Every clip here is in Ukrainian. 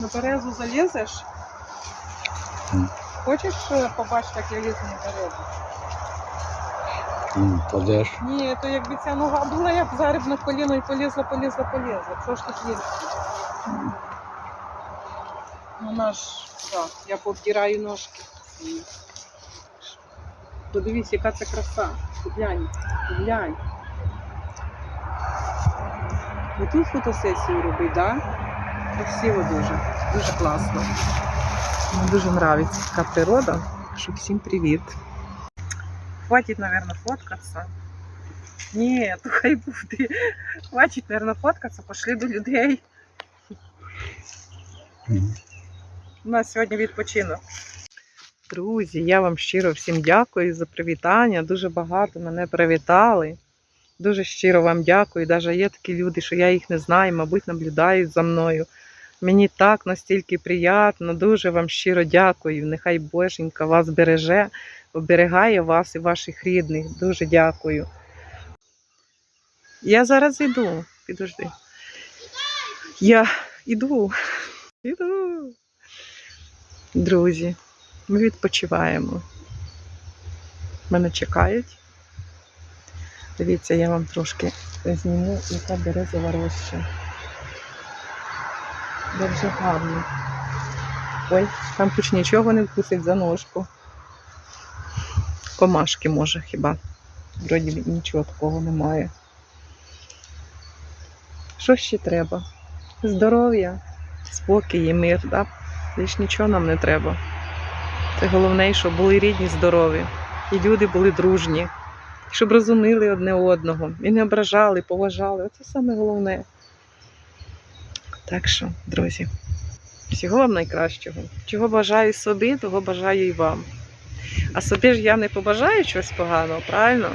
На березу залізеш? Хочеш е, побачити, як я лізу на березу? М, Падеш. Ні, то якби ця нога була, я б зараз на коліно і полізла, полізла, полізла. Що ж тут лізти? Вона ж, так, я повдираю ножки. Подивись, яка це краса. Глянь, глянь. Отут фотосесію робить, так? Да? Красиво дуже, дуже класно. Мені дуже подобається така природа. Що всім привіт. Хватить, наверное, фоткатися. Ні, то хай буде. Хватить, наверное, фоткатися, пошли до людей. У нас сьогодні відпочинок. Друзі, я вам щиро всім дякую за привітання. Дуже багато мене привітали. Дуже щиро вам дякую. Навіть є такі люди, що я їх не знаю, мабуть, наблюдають за мною. Мені так настільки приємно, дуже вам щиро дякую. Нехай Боженька вас береже, оберігає вас і ваших рідних. Дуже дякую. Я зараз йду. Підожди. Я йду. Іду. Друзі, ми відпочиваємо. Мене чекають. Дивіться, я вам трошки зніму, яка березова роща. Дуже гарно. Ой, там хоч нічого не вкусить за ножку. Комашки може хіба. Вроді нічого такого немає. Що ще треба? Здоров'я, спокій і мир, да? Більш нічого нам не треба. Це головне, щоб були рідні, здорові, і люди були дружні, щоб розуміли одне одного і не ображали, поважали. Оце саме головне. Так що, друзі, всього вам найкращого. Чого бажаю собі, того бажаю і вам. А собі ж я не побажаю чогось поганого, правильно?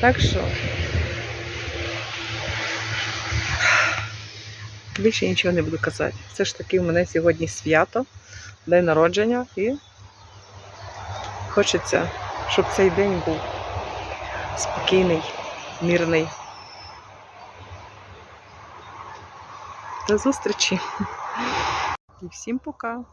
Так що. Більше нічого не буду казати. Все ж таки, у мене сьогодні свято, день народження, і хочеться, щоб цей день був спокійний, мирний. До зустрічі. І всім пока.